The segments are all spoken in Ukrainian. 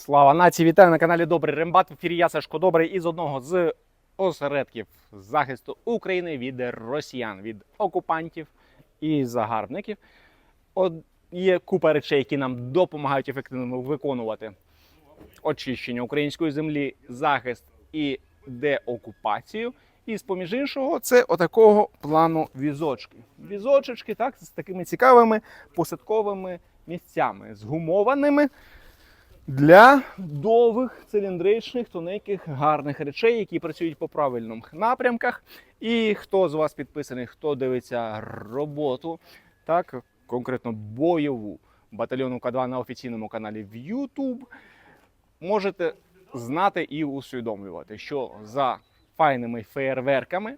Слава нації! Вітаю на каналі Добрий Рембат. В ефірі я Сашко Добрий із одного з осередків захисту України від росіян, від окупантів і загарбників. От є купа речей, які нам допомагають ефективно виконувати очищення української землі, захист і деокупацію. І з поміж іншого, це отакого плану візочки. Візочечки, так, з такими цікавими посадковими місцями, з гумованими для довгих циліндричних, тоненьких, гарних речей, які працюють по правильних напрямках. І хто з вас підписаний, хто дивиться роботу, так, конкретно бойову батальйону К2 на офіційному каналі в YouTube, можете знати і усвідомлювати, що за файними феєрверками,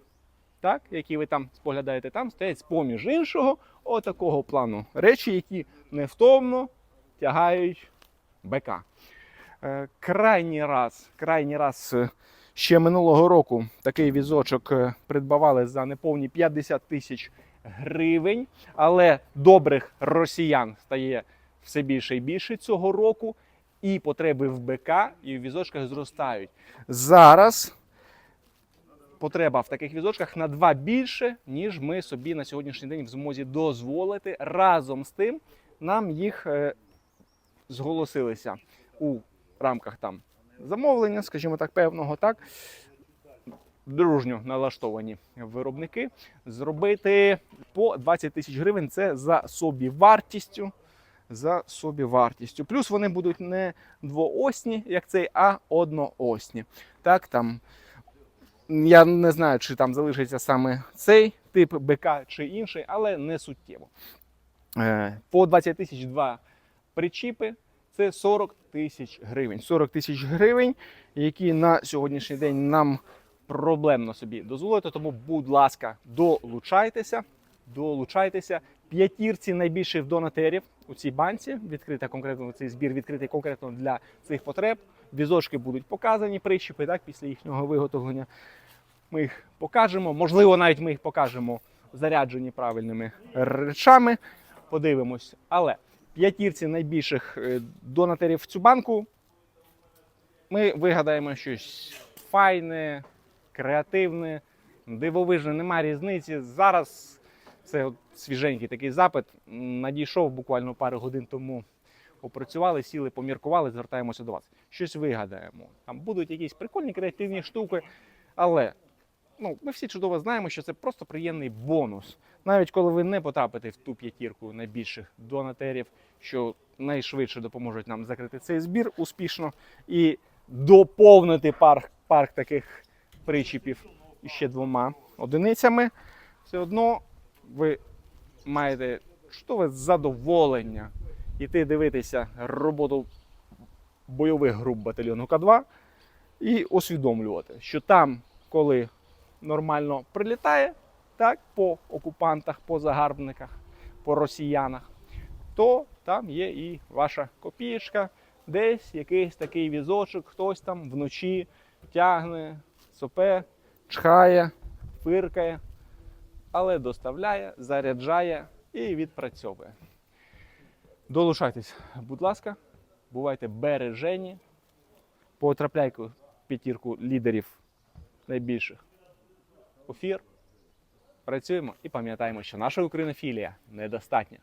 так, які ви там споглядаєте, там стоять з-поміж іншого отакого плану речі, які невтомно тягають БК. Е, Крайній раз, крайній раз е, ще минулого року такий візочок е, придбавали за неповні 50 тисяч гривень, але добрих росіян стає все більше і більше цього року, і потреби в БК і в візочках зростають. Зараз потреба в таких візочках на два більше, ніж ми собі на сьогоднішній день в змозі дозволити. Разом з тим нам їх зголосилися у рамках там замовлення, скажімо так, певного, так, дружньо налаштовані виробники, зробити по 20 тисяч гривень це за собівартістю. За собівартістю. Плюс вони будуть не двоосні, як цей, а одноосні. Так, там, я не знаю, чи там залишиться саме цей тип БК чи інший, але не суттєво. Е, По 20 тисяч два причіпи це 40 тисяч гривень. 40 тисяч гривень, які на сьогоднішній день нам проблемно собі дозволити. Тому, будь ласка, долучайтеся. Долучайтеся. П'ятірці найбільших донатерів у цій банці. Відкрита конкретно цей збір відкритий конкретно для цих потреб. Візочки будуть показані, прищіпи так, після їхнього виготовлення. Ми їх покажемо. Можливо, навіть ми їх покажемо заряджені правильними речами. Подивимось. Але п'ятірці найбільших е, донатерів в цю банку. Ми вигадаємо щось файне, креативне, дивовижне, немає різниці. Зараз це от свіженький такий запит. Надійшов буквально пару годин тому. Опрацювали, сіли, поміркували, звертаємося до вас. Щось вигадаємо. Там будуть якісь прикольні креативні штуки, але ну, ми всі чудово знаємо, що це просто приємний бонус. Навіть коли ви не потрапите в ту п'ятірку найбільших донатерів, що найшвидше допоможуть нам закрити цей збір успішно і доповнити парк, парк таких причіпів ще двома одиницями, все одно ви маєте чудове задоволення іти дивитися роботу бойових груп батальйону К2 і усвідомлювати, що там, коли нормально прилітає, так, по окупантах, по загарбниках, по росіянах, то там є і ваша копієчка, десь якийсь такий візочок, хтось там вночі тягне, сопе, чхає, фиркає, але доставляє, заряджає і відпрацьовує. Долучайтесь, будь ласка, бувайте бережені, потрапляйте в п'ятірку лідерів найбільших ефір. Працюємо і пам'ятаємо, що наша українофілія недостатня.